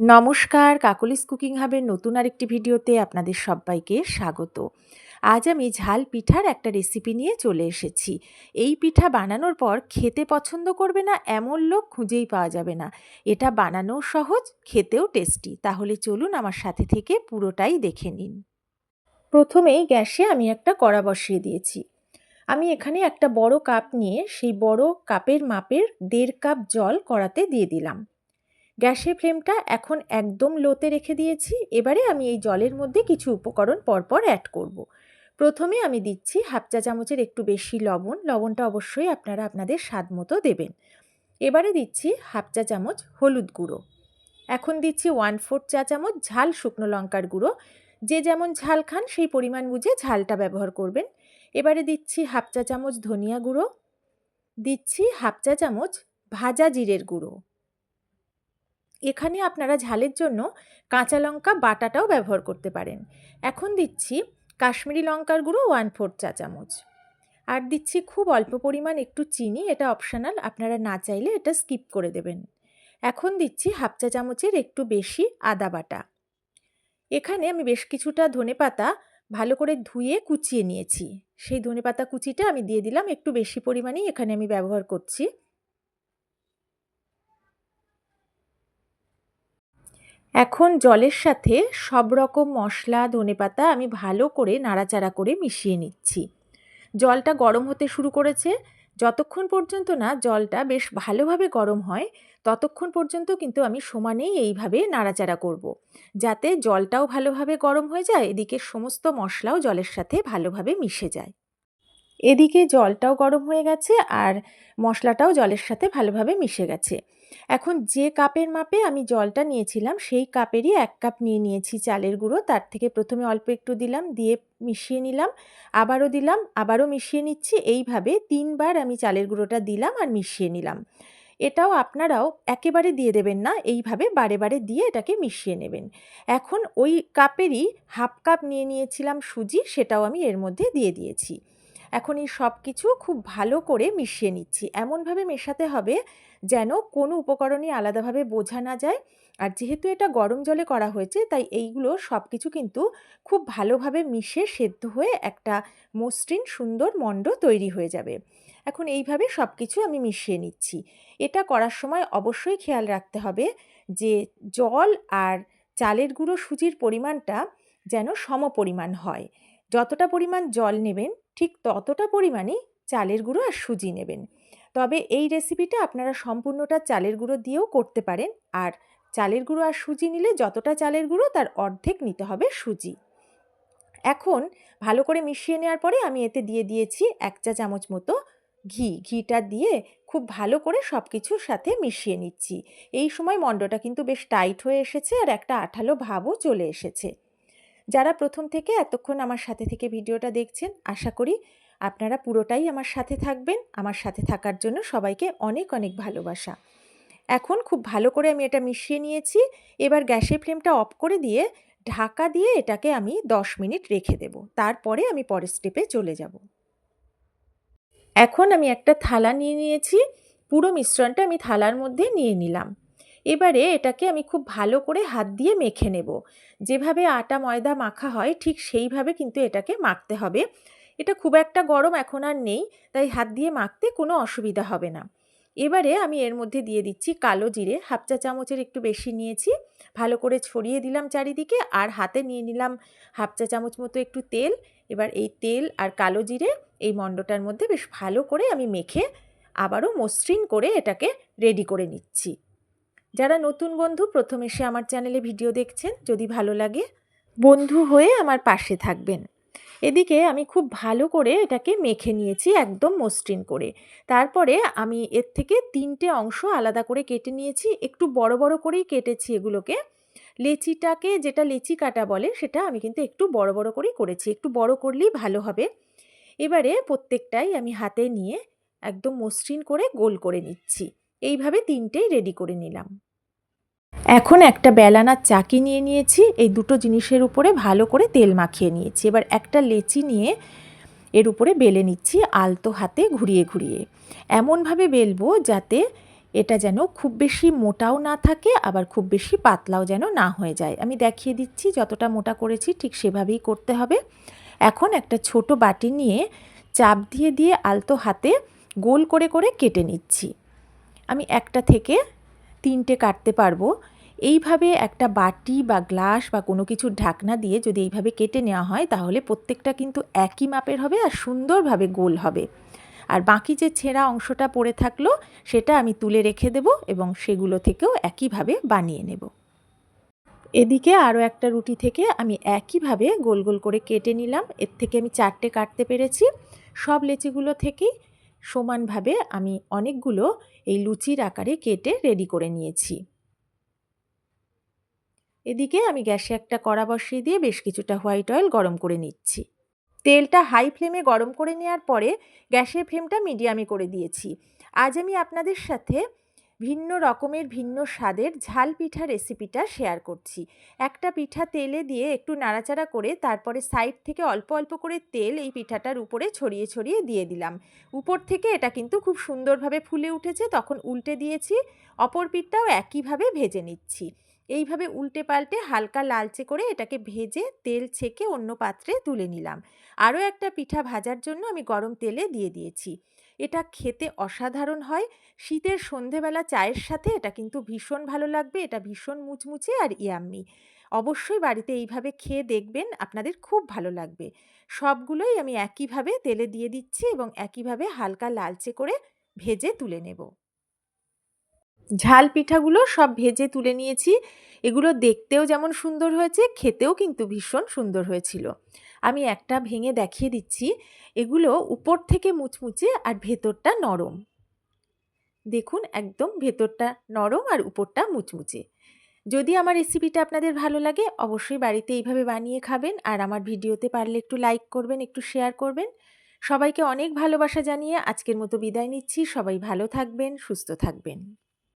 নমস্কার, কাকলিস কুকিং হাবের নতুন আরেকটি ভিডিওতে আপনাদের সবাইকে স্বাগত। আজ আমি ঝাল পিঠার একটা রেসিপি নিয়ে চলে এসেছি। এই পিঠা বানানোর পর খেতে পছন্দ করবে না এমন লোক খুঁজেই পাওয়া যাবে না। এটা বানানোও সহজ, খেতেও টেস্টি। তাহলে চলুন আমার সাথে থেকে পুরোটাই দেখে নিন। প্রথমেই গ্যাসে আমি একটা কড়া বসিয়ে দিয়েছি। আমি এখানে একটা বড় কাপ নিয়ে সেই বড় কাপের মাপের দেড় কাপ জল কড়াতে দিয়ে দিলাম। গ্যাসের ফ্লেমটা এখন একদম লোতে রেখে দিয়েছি। এবারে আমি এই জলের মধ্যে কিছু উপকরণ পরপর অ্যাড করব। প্রথমে আমি দিচ্ছি হাফ চা চামচের একটু বেশি লবণ। লবণটা অবশ্যই আপনারা আপনাদের স্বাদ মতো দেবেন। এবারে দিচ্ছি হাফ চা চামচ হলুদ গুঁড়ো। এখন দিচ্ছি ওয়ান ফোর্থ চা চামচ ঝাল শুকনো লঙ্কার গুঁড়ো। যে যেমন ঝাল খান সেই পরিমাণ বুঝে ঝালটা ব্যবহার করবেন। এবারে দিচ্ছি হাফ চা চামচ ধনিয়া গুঁড়ো। দিচ্ছি হাফ চা চামচ ভাজা জিরের গুঁড়ো। এখানে আপনারা ঝালের জন্য কাঁচা লঙ্কা বাটাটাও ব্যবহার করতে পারেন। এখন দিচ্ছি কাশ্মীরি লঙ্কার গুঁড়ো ওয়ান ফোর্থ চা চামচ। আর দিচ্ছি খুব অল্প পরিমাণ একটু চিনি, এটা অপশনাল, আপনারা না চাইলে এটা স্কিপ করে দেবেন। এখন দিচ্ছি হাফ চা চামচের একটু বেশি আদা বাটা। এখানে আমি বেশ কিছুটা ধনে পাতা ভালো করে ধুয়ে কুচিয়ে নিয়েছি। সেই ধনে পাতা কুচিটা আমি দিয়ে দিলাম, একটু বেশি পরিমাণেই এখানে আমি ব্যবহার করছি। এখন জলের সাথে সব রকম মশলা ধনেপাতা আমি ভালো করে নাড়াচাড়া করে মিশিয়ে নিচ্ছি। জলটা গরম হতে শুরু করেছে। যতক্ষণ পর্যন্ত না জলটা বেশ ভালোভাবে গরম হয়, ততক্ষণ পর্যন্ত কিন্তু আমি সমানেই এইভাবে নাড়াচাড়া করব। যাতে জলটাও ভালোভাবে গরম হয়ে যায়, এদিকে সমস্ত মশলাও জলের সাথে ভালোভাবে মিশে যায়। এদিকে জলটাও গরম হয়ে গেছে আর মশলাটাও জলের সাথে ভালোভাবে মিশে গেছে। এখন যে কাপের মাপে আমি জলটা নিয়েছিলাম, সেই কাপেরই এক কাপ নিয়ে নিয়েছি চালের গুঁড়ো। তার থেকে প্রথমে অল্প একটু দিলাম, দিয়ে মিশিয়ে নিলাম, আবারও দিলাম, আবারও মিশিয়ে নিচ্ছি। এইভাবে তিনবার আমি চালের গুঁড়োটা দিলাম আর মিশিয়ে নিলাম। এটাও আপনারাও একেবারে দিয়ে দেবেন না, এইভাবে বারে বারে দিয়ে এটাকে মিশিয়ে নেবেন। এখন ওই কাপেরই হাফ কাপ নিয়ে নিয়েছিলাম সুজি, সেটাও আমি এর মধ্যে দিয়ে দিয়েছি। এখন এই সব কিছু খুব ভালো করে মিশিয়ে নিচ্ছি। এমনভাবে মেশাতে হবে যেন কোনো উপকরণই আলাদাভাবে বোঝা না যায়। আর যেহেতু এটা গরম জলে করা হয়েছে, তাই এইগুলো সব কিছু কিন্তু খুব ভালোভাবে মিশে সেদ্ধ হয়ে একটা মসৃণ, সুন্দর মণ্ড তৈরি হয়ে যাবে। এখন এইভাবে সব কিছু আমি মিশিয়ে নিচ্ছি। এটা করার সময় অবশ্যই খেয়াল রাখতে হবে যে জল আর চালের গুঁড়ো সুজির পরিমাণটা যেন সম পরিমাণ হয়। যতটা পরিমাণ জল নেবেন ঠিক ততটা পরিমাণই চালের গুঁড়ো আর সুজি নেবেন। তবে এই রেসিপিটা আপনারা সম্পূর্ণটা চালের গুঁড়ো দিয়েও করতে পারেন আর চালের গুঁড়ো আর সুজি নিলে যতটা চালের গুঁড়ো তার অর্ধেক নিতে হবে সুজি। এখন ভালো করে মিশিয়ে নেওয়ার পরে আমি এতে দিয়ে দিয়েছি এক চা চামচ মতো ঘি। ঘিটা দিয়ে খুব ভালো করে সব কিছুর সাথে মিশিয়ে নিচ্ছি। এই সময় মণ্ডটা কিন্তু বেশ টাইট হয়ে এসেছে আর একটা আঠালো ভাবও চলে এসেছে। যারা প্রথম থেকে এতক্ষণ আমার সাথে থেকে ভিডিওটা দেখছেন, আশা করি আপনারা পুরোটাই আমার সাথে থাকবেন। আমার সাথে থাকার জন্য সবাইকে অনেক অনেক ভালোবাসা। এখন খুব ভালো করে আমি এটা মিশিয়ে নিয়েছি। এবার গ্যাসের ফ্লেমটা অফ করে দিয়ে ঢাকা দিয়ে এটাকে আমি দশ মিনিট রেখে দেব। তারপরে আমি পরের স্টেপে চলে যাব। এখন আমি একটা থালা নিয়ে নিয়েছি। পুরো মিশ্রণটা আমি থালার মধ্যে নিয়ে নিলাম। এবারে এটাকে আমি খুব ভালো করে হাত দিয়ে মেখে নেব। যেভাবে আটা ময়দা মাখা হয়, ঠিক সেইভাবে কিন্তু এটাকে মাখতে হবে। এটা খুব একটা গরম এখন আর নেই, তাই হাত দিয়ে মাখতে কোনো অসুবিধা হবে না। এবারে আমি এর মধ্যে দিয়ে দিচ্ছি কালো জিরে, হাফ চা চামচের একটু বেশি নিয়েছি, ভালো করে ছড়িয়ে দিলাম চারিদিকে আর হাতে নিয়ে নিলাম হাফ চা চামচ মতো একটু তেল। এবার এই তেল আর কালো জিরে এই মণ্ডটার মধ্যে বেশ ভালো করে আমি মেখে আবারও মসৃণ করে এটাকে রেডি করে নিচ্ছি। যারা নতুন বন্ধু, প্রথম এসে আমার চ্যানেলে ভিডিও দেখছেন, যদি ভালো লাগে বন্ধু হয়ে আমার পাশে থাকবেন। এদিকে আমি খুব ভালো করে এটাকে মেখে নিয়েছি একদম মসৃণ করে। তারপরে আমি এর থেকে তিনটে অংশ আলাদা করে কেটে নিয়েছি, একটু বড় বড় করেই কেটেছি এগুলোকে। লেচিটাকে যেটা লেচি কাটা বলে, সেটা আমি কিন্তু একটু বড় বড় করেই করেছি, একটু বড় করলেই ভালো হবে। এবারে প্রত্যেকটাই আমি হাতে নিয়ে একদম মসৃণ করে গোল করে নিচ্ছি। এইভাবে তিনটেই রেডি করে নিলাম। এখন একটা বেলানার চাকি নিয়ে নিয়েছি, এই দুটো জিনিসের উপরে ভালো করে তেল মাখিয়ে নিয়েছি। এবার একটা লেচি নিয়ে এর উপরে বেলে নিচ্ছি আলতো হাতে ঘুরিয়ে ঘুরিয়ে। এমনভাবে বেলবো যাতে এটা যেন খুব বেশি মোটাও না থাকে, আবার খুব বেশি পাতলাও যেন না হয়ে যায়। আমি দেখিয়ে দিচ্ছি যতটা মোটা করেছি ঠিক সেভাবেই করতে হবে। এখন একটা ছোট বাটি নিয়ে চাপ দিয়ে দিয়ে আলতো হাতে গোল করে করে কেটে নিচ্ছি। আমি একটা থেকে তিনটে কাটতে পারব। এইভাবে একটা বাটি বা গ্লাস বা কোনো কিছুর ঢাকনা দিয়ে যদি এইভাবে কেটে নেওয়া হয়, তাহলে প্রত্যেকটা কিন্তু একই মাপের হবে আর সুন্দরভাবে গোল হবে। আর বাকি যে ছেঁড়া অংশটা পড়ে থাকল, সেটা আমি তুলে রেখে দেব এবং সেগুলো থেকেও একইভাবে বানিয়ে নেব। এদিকে আরও একটা রুটি থেকে আমি একইভাবে গোল গোল করে কেটে নিলাম। এর থেকে আমি চারটে কাটতে পেরেছি। সব লেচিগুলো থেকেই সমানভাবে আমি অনেকগুলো এই লুচির আকারে কেটে রেডি করে নিয়েছি। এদিকে আমি গ্যাসে একটা কড়া বসিয়ে দিয়ে বেশ কিছুটা হোয়াইট অয়েল গরম করে নিচ্ছি। তেলটা হাই ফ্লেমে গরম করে নেওয়ার পরে গ্যাসের ফ্লেমটা মিডিয়ামে করে দিয়েছি। আজ আমি আপনাদের সাথে ভিন্ন রকমের, ভিন্ন স্বাদের ঝাল পিঠা রেসিপিটা শেয়ার করছি। একটা পিঠা তেলে দিয়ে একটু নাড়াচাড়া করে তারপরে সাইড থেকে অল্প অল্প করে তেল এই পিঠাটার উপরে ছড়িয়ে ছড়িয়ে দিয়ে দিলাম। উপর থেকে এটা কিন্তু খুব সুন্দরভাবে ফুলে উঠেছে, তখন উল্টে দিয়েছি, অপর পিঠটাও একইভাবে ভেজে নিচ্ছি। এইভাবে উল্টে পাল্টে হালকা লালচে করে এটাকে ভেজে তেল ছেঁকে অন্য পাত্রে তুলে নিলাম। আরও একটা পিঠা ভাজার জন্য আমি গরম তেলে দিয়ে দিয়েছি। এটা খেতে অসাধারণ হয়। শীতের সন্ধেবেলা চায়ের সাথে এটা কিন্তু ভীষণ ভালো লাগবে, এটা ভীষণ মুচমুচে আর ইয়াম্মি। অবশ্যই বাড়িতে এইভাবে খেয়ে দেখবেন, আপনাদের খুব ভালো লাগবে। সবগুলোই আমি একইভাবে তেলে দিয়ে দিচ্ছি এবং একইভাবে হালকা লালচে করে ভেজে তুলে নেব। ঝাল পিঠাগুলো সব ভেজে তুলে নিয়েছি। এগুলো দেখতেও যেমন সুন্দর হয়েছে, খেতেও কিন্তু ভীষণ সুন্দর হয়েছিল। আমি একটা ভেঙে দেখিয়ে দিচ্ছি। এগুলো উপর থেকে মুচমুচে আর ভেতরটা নরম। দেখুন, একদম ভেতরটা নরম আর উপরটা মুচমুচে। যদি আমার রেসিপিটা আপনাদের ভালো লাগে, অবশ্যই বাড়িতে এইভাবে বানিয়ে খাবেন। আর আমার ভিডিওতে পারলে একটু লাইক করবেন, একটু শেয়ার করবেন। সবাইকে অনেক ভালোবাসা জানিয়ে আজকের মতো বিদায় নিচ্ছি। সবাই ভালো থাকবেন, সুস্থ থাকবেন।